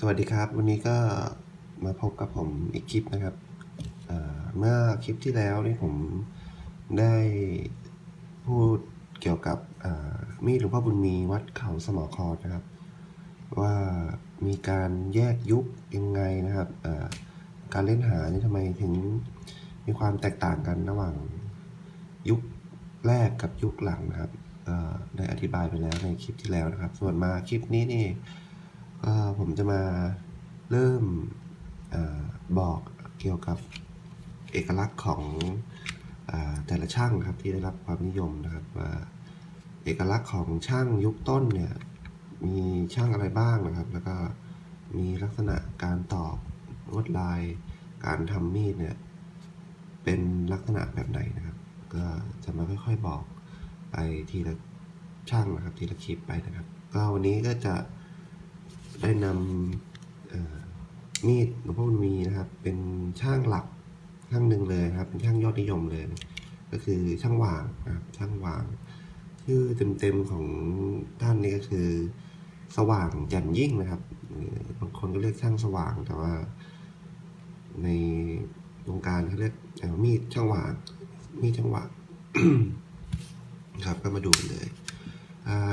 สวัสดีครับ วันนี้ก็มาพบกับผมอีกคลิปนะครับเมื่อคลิปที่แล้วนี่ผมได้พูดเกี่ยวกับมีดหลวงพ่อบุญมีวัดเขาสมอคอนะครับ ว่ามีการแยกยุคยังไงนะครับการเล่นหานี่ทำไมถึงมีความแตกต่างกันระหว่างยุคแรกกับยุคหลังนะครับได้อธิบายไปแล้วในคลิปที่แล้วนะครับ ส่วนมาคลิปนี้นี่ ผมจะมาเริ่มอบอกเกี่ยวกับเอกลักษณ์ของอแต่ละช่างครับที่ได้รับความนิยมนะครับว่าเอกลักษณ์ของช่างยุคต้นเนี่ยมีช่างอะไรบ้างนะครับ แล้วก็มีลักษณะการตอกลวดลายการทำมีดเนี่ยเป็นลักษณะแบบไหนนะครับ ก็จะมาค่อยๆบอกไปทีละช่างนะครับทีละคลิปไปนะครับ ก็วันนี้ก็จะ ได้นำมีดหลวงพ่อบุญมีนะครับ เป็นช่างหลักช่างหนึ่งเลยครับ เป็นช่างยอดนิยมเลย ก็คือช่างว่างนะครับช่างว่าง ชื่อเต็มๆของท่านนี้ก็คือ สว่างแจ่มยิ่งนะครับบางคนก็เรียกช่างสว่างแต่ว่า ในวงการเขาเรียกมีดช่างว่างมีดช่างว่างครับก็มาดูกันเลย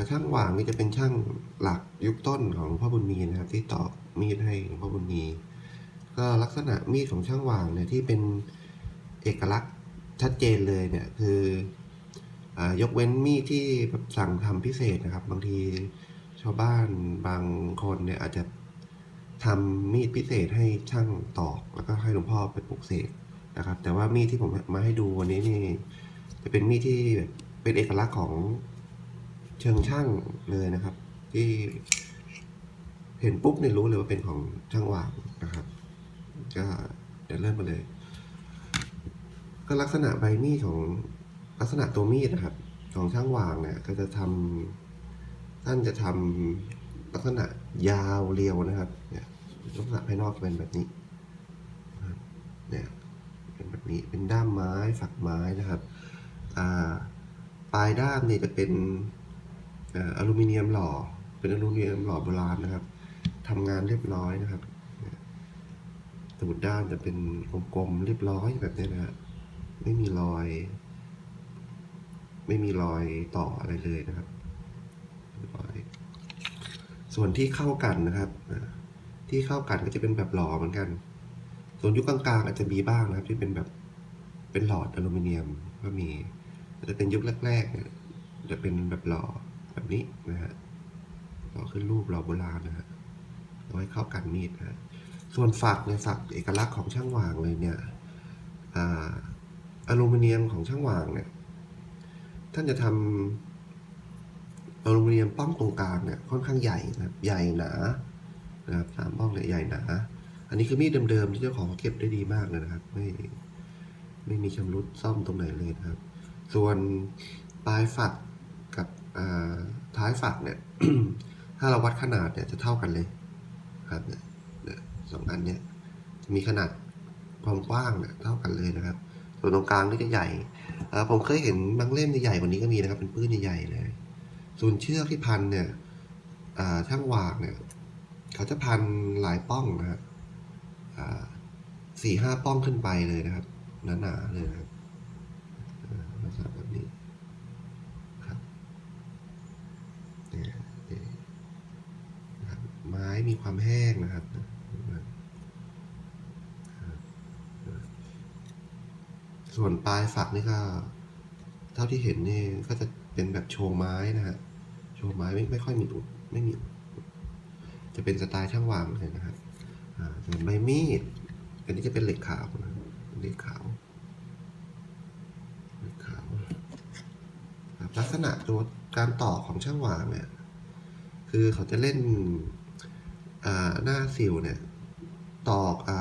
ช่างหว่างนี่จะเป็นช่างหลักยุคต้นของหลวงพ่อบุญมีนะครับ ที่ตอกมีดให้หลวงพ่อบุญมีก็ลักษณะมีดของช่างหว่างเนี่ยที่เป็นเอกลักษณ์ชัดเจนเลยเนี่ยคืออยกเว้นมีดที่แบบสั่งทำพิเศษนะครับ บางทีชาวบ้านบางคนเนี่ยอาจจะทำมีดพิเศษให้ช่างตอก แล้วก็ให้หลวงพ่อไปปลุกเสกนะครับ แต่ว่ามีดที่ผมมาให้ดูวันนี้นี่จะเป็นมีดที่แบบเป็นเอกลักษณ์ของ เชิงช่างเลยนะครับ ที่เห็นปุ๊บเนี่ยรู้เลยว่าเป็นของช่างวางนะครับก็เดี๋ยวเริ่มมาเลย ก็ลักษณะใบมีดของลักษณะตัวมีดนะครับ ของช่างวางเนี่ยก็จะทำท่านจะทำลักษณะยาวเรียวนะครับ เนี่ยลักษณะภายนอกจะเป็นแบบนี้เนี่ยเป็นแบบนี้เป็นด้ามไม้ฝักไม้นะครับ อ่าปลายด้ามเนี่ยจะเป็น อลูมิเนียมหล่อ เป็นอลูมิเนียมหล่อโบราณนะครับทำงานเรียบร้อยนะครับเนี่ยตูดด้ามจะเป็นกลมๆเรียบร้อยแบบนี้นะฮะไม่มีรอย ไม่มีรอยต่ออะไรเลยนะครับ ส่วนที่เข้ากันนะครับ ที่เข้ากันก็จะเป็นแบบหล่อเหมือนกัน ส่วนยุคกลางๆ อาจจะมีบ้างนะครับ ที่เป็นแบบเป็นหลอดอลูมิเนียมก็มีจะเป็นยุคแรกๆเนี่ยจะเป็นแบบหล่อ แบบนี้นะฮะหล่อขึ้นรูปหล่อโบราณนะฮะเอาไว้เข้ากันมีดนะฮะส่วนฝักเนี่ยฝักเอกลักษณ์ของช่างหว่างเลยเนี่ยอลูมิเนียมของช่างหว่างเนี่ยท่านจะทำอลูมิเนียมป้องตรงกลางเนี่ยค่อนข้างใหญ่นะครับใหญ่หนานะครับสามป้องเนี่ยใหญ่หนา อันนี้คือมีดเดิมๆที่เจ้าของเขาเก็บได้ดีมากเลยนะครับ ไม่ไม่มีชำรุดซ่อมตรงไหนเลยนะครับ ส่วนปลายฝัก ท้ายฝักเนี่ยถ้าเราวัดขนาดเนี่ยจะเท่ากันเลยครับเนี่ยสองอันเนี่ยมีขนาดความกว้างเนี่ยเท่ากันเลยนะครับ ส่วนตรงกลางนี่จะใหญ่ผมเคยเห็นบางเล่มที่ใหญ่กว่านี้ก็มีนะครับ เป็นปื้นใหญ่ๆเลยส่วนเชือกที่พันเนี่ยช่างวางเนี่ยเขาจะพันหลายป้องนะครับอ่าสี่ห้าป้องขึ้นไปเลยนะครับหนาๆเลยนะครับ ลักษณะแบบนี้ครับเนี่ยเนี่ยนะครับไม้มีความแห้งนะครับส่วนปลายฝักนี่ก็ เท่าที่เห็นนี่ก็จะเป็นแบบโชว์ไม้นะฮะโชว์ไม้ไม่ไม่ค่อยมีอุดไม่มีจะเป็นสไตล์ช่างวางเลยนะครับส่วนใบมีดอันนี้จะเป็นเหล็กขาวนะเหล็กขาวขาวครับลักษณะตัวการต่อของช่างวางเนี่ยคือเขาจะเล่น หน้าสิวเนี่ย ตอกอ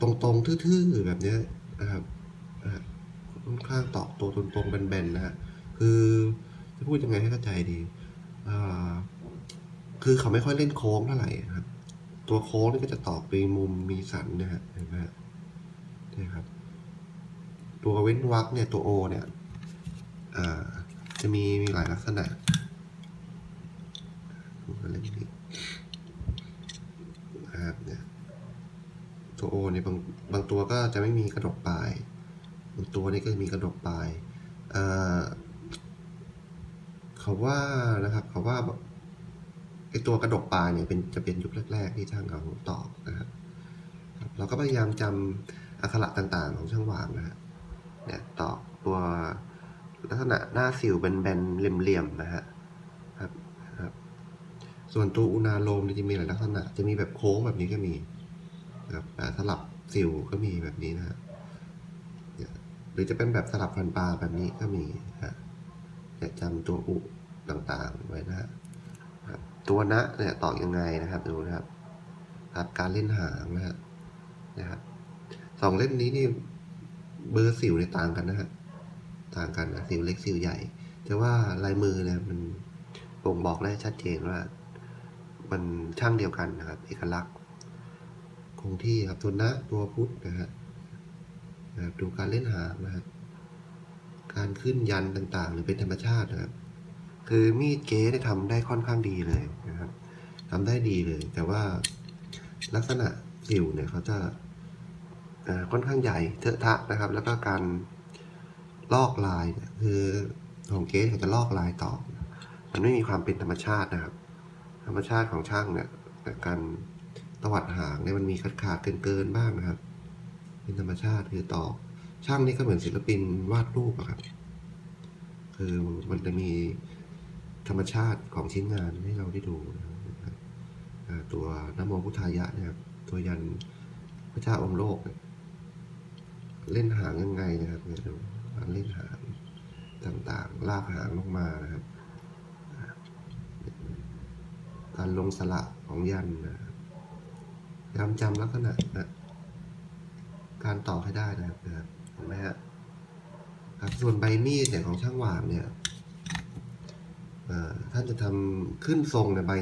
ตรงๆทื่อๆแบบเนี้ยนะครับค่อนข้างตอกตัวตรงๆแบนๆนะฮะคือจะพูดยังไงให้เข้าใจดีคือเขาไม่ค่อยเล่นโค้งเท่าไหร่ครับตัวโค้งนี่ก็จะตอกมีมุมมีสันนะฮะเห็นไหมฮะนี่ครับ ตัวเว้นวรรคเนี่ยตัวโอเนี่ยจะมีมีหลายลักษณะดูกันเล่นนี้ นี่บางบางตัวก็จะไม่มีกระดกปลายบางตัวนี่ก็จะมีกระดกปลายเอ่อเขาว่านะครับเขาว่าไอตัวกระดกปลายเนี่ยเป็นจะเป็นยุคแรก ๆ ที่ช่างเขาตอกนะครับเราก็พยายามจำอักขระต่างๆ ของช่างวางนะฮะเนี่ยตอกตัวลักษณะหน้าสิวแบนๆเหลี่ยมๆนะฮะครับ ส่วนตัวอุณาโลมเนี่ยจะมีหลายลักษณะ จะมีแบบโค้งแบบนี้ก็มี นะครับสลับสิวก็มีแบบนี้นะฮะหรือจะเป็นแบบสลับฟันปลาแบบนี้ก็มีฮะเนี่ยจำตัวอุต่างๆไว้นะฮะตัวนะเนี่ยต่อยังไงนะครับดูนะครับครับการเล่นหางนะฮะนะครับสองเล่มนี้นี่เบอร์สิวเนี่ยต่างกันนะฮะต่างกันนะสิวเล็กสิวใหญ่ แต่ว่าลายมือเนี่ยมันบ่งบอกได้ชัดเจนว่า มันช่างเดียวกันนะครับ เอกลักษณ์ คงที่ครับตัวนะตัวพุทธนะฮะนะครับดูการเล่นหางนะครับการขึ้นยันต่างๆ หรือเป็นธรรมชาตินะครับ คือมีดเก๊ได้ทำได้ค่อนข้างดีเลยนะครับทำได้ดีเลย แต่ว่าลักษณะสิวเนี่ยเขาจะค่อนข้างใหญ่เทอะทะนะครับ แล้วก็การลอกลายเนี่ยคือของเก๊เขาจะลอกลายต่อ มันไม่มีความเป็นธรรมชาตินะครับ ธรรมชาติของช่างเนี่ยการ ตวัดหางเนี่ยมันมีขาดขาดเกินเกินบ้างนะครับ เป็นธรรมชาติคือตอกช่างนี่ก็เหมือนศิลปินวาดรูปอะครับ คือมันจะมีธรรมชาติของชิ้นงานให้เราได้ดูนะครับตัวนโมพุทธายะเนี่ยครับ ตัวยันพระเจ้าองค์โลกเเล่นหางยังไงนะครับเนี่ยดูการเล่นหางต่างๆ ลากหางลงมานะครับ การลงสระของยันนะครับ ยายามจำลักษณะนะการต่อให้ได้นะครับเห็นไหมฮะครับส่วนใบมีดเนี่ยของช่างหวางเนี่ยท่านจะทำขึ้นทรงเนี่ยใบ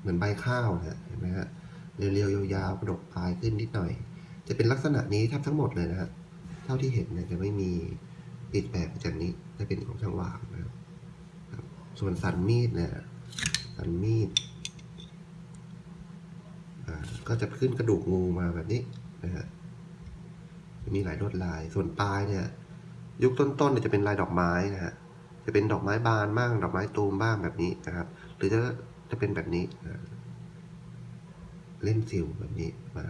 เหมือนใบข้าวนะเห็นไหมฮะเรียวๆยาวๆกระดกปลายขึ้นนิดหน่อย จะเป็นลักษณะนี้แทบทั้งหมดเลยนะฮะเท่าที่เห็นเนี่ยจะไม่มีปิดแปลกจากนี้จะเป็นของช่างหวางนะครับส่วนสันมีดเนี่ยสันมีด ก็จะขึ้นกระดูกงูมาแบบนี้นะฮะมีหลายลวดลาย ส่วนปลายเนี่ย ยุคต้นๆเนี่ยจะเป็นลายดอกไม้นะฮะจะเป็นดอกไม้บานบ้าง ดอกไม้ตูมบ้างแบบนี้นะครับ หรือจะจะเป็นแบบนี้นะเล่นสิวแบบนี้มา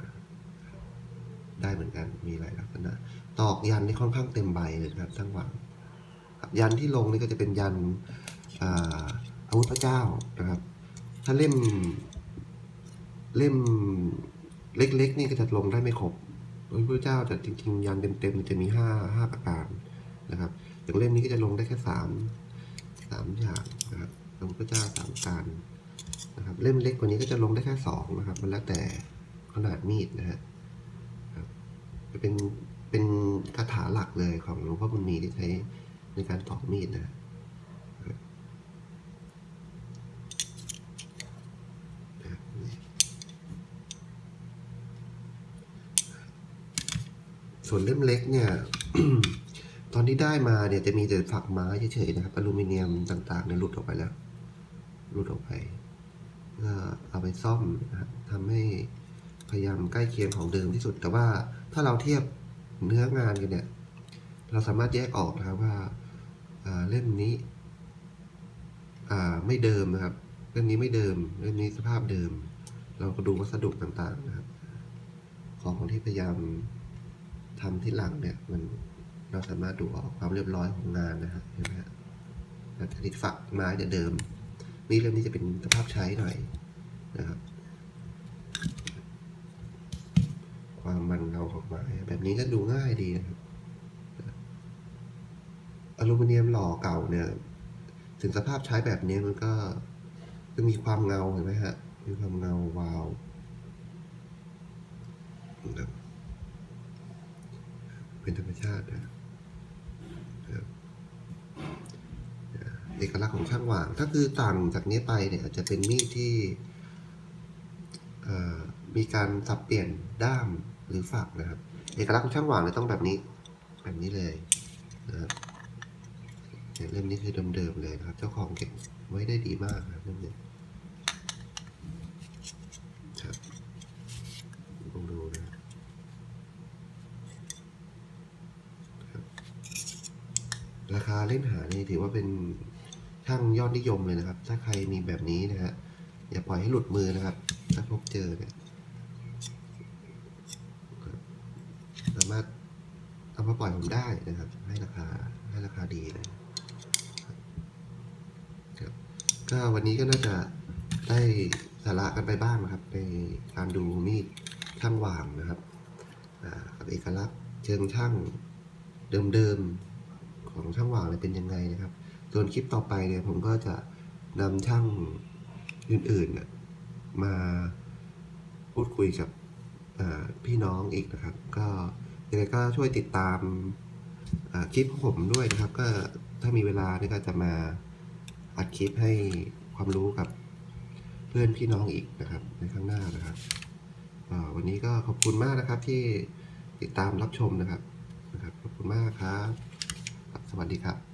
ได้เหมือนกันมีหลายลักษณะ ตอกยันนี่ค่อนข้างเต็มใบเลยนะครับทั้งหวังยันที่ลงนี่ก็จะเป็นยันอาอาวุธพระเจ้านะครับ ถ้าเล่ม เล่มเล็กๆ นี่ก็จะลงได้ไม่ครบพระพุทธเจ้าจะจริงๆยันเต็มๆจะมีห้าห้าประการนะครับ อย่างเล่มนี้ก็จะลงได้แค่สามสามอย่างนะครับพระพุทธเจ้าสามการนะครับ เล่มเล็กกว่านี้ก็จะลงได้แค่สองนะครับ มันแล้วแต่ขนาดมีดนะฮะครับจะเป็นเป็นคาถาหลักเลยของหลวงพ่อบุญมีที่ใช้ในการตอกมีดนะฮะ ส่วนเล่มเล็กเนี่ย ตอนที่ได้มาเนี่ยจะมีแต่ฝักไม้เฉยๆนะครับ อลูมิเนียมต่างๆเนี่ยหลุดออกไปแล้ว หลุดออกไปก็เอาไปซ่อมนะครับทำให้พยายามใกล้เคียงของเดิมที่สุด แต่ว่าถ้าเราเทียบเนื้องานกันเนี่ย เราสามารถแยกออกนะครับว่าเล่มนี้ไม่เดิมนะครับ เล่มนี้ไม่เดิม เล่มนี้สภาพเดิม เราก็ดูวัสดุต่างๆนะครับ ของที่พยายาม ทำที่หลังเนี่ยมันเราสามารถดูออกความเรียบร้อยของงานนะครับเห็นไหมฮะแต่ชนิดฝักไม้เนี่ยเดิม นี่เล่มนี้จะเป็นสภาพใช้หน่อยนะครับ ความมันเงาของไม้แบบนี้ก็ดูง่ายดีนะครับอลูมิเนียมหล่อเก่าเนี่ย ถึงสภาพใช้แบบนี้มันก็จะมีความเงาเห็นไหมฮะ มีความเงาวาวนะครับ เป็นธรรมชาตินะครับเอกลักษณ์ของช่างหว่าง ถ้าคือต่างจากนี้ไปเนี่ยอาจจะเป็นมีดที่มีการสับเปลี่ยนด้ามหรือฝักนะครับ เอกลักษณ์ของช่างหว่างเนี่ยต้องแบบนี้ แบบนี้เลยนะครับเล่มนี้คือเดิมๆเลยนะครับ เจ้าของเก็บไว้ได้ดีมากนะครับเล่มนี้ครับลองดูนะ ราคาเล่นหานี่ถือว่าเป็นช่างยอดนิยมเลยนะครับ ถ้าใครมีแบบนี้นะฮะอย่าปล่อยให้หลุดมือนะครับ ถ้าพบเจอเนี่ยสามารถเอามาปล่อยผมได้นะครับ ให้ราคาให้ราคาดีเลยครับก็วันนี้ก็น่าจะได้สาระกันไปบ้างนะครับ ในการดูมีดช่างวางนะครับอ่ากับเอกลักษณ์เชิงช่างเดิมๆ ของช่างวางเนี่ยเป็นยังไงนะครับ ส่วนคลิปต่อไปเนี่ยผมก็จะนำช่างอื่นๆน่ะมาพูดคุยกับพี่น้องอีกนะครับ ก็ยังไงก็ช่วยติดตามคลิปของผมด้วยนะครับ ก็ถ้ามีเวลาเนี่ยก็จะมาอัดคลิปให้ความรู้กับเพื่อนพี่น้องอีกนะครับ ในข้างหน้านะครับวันนี้ก็ขอบคุณมากนะครับที่ติดตามรับชมนะครับนะครับ ขอบคุณมากครับ สวัสดีครับ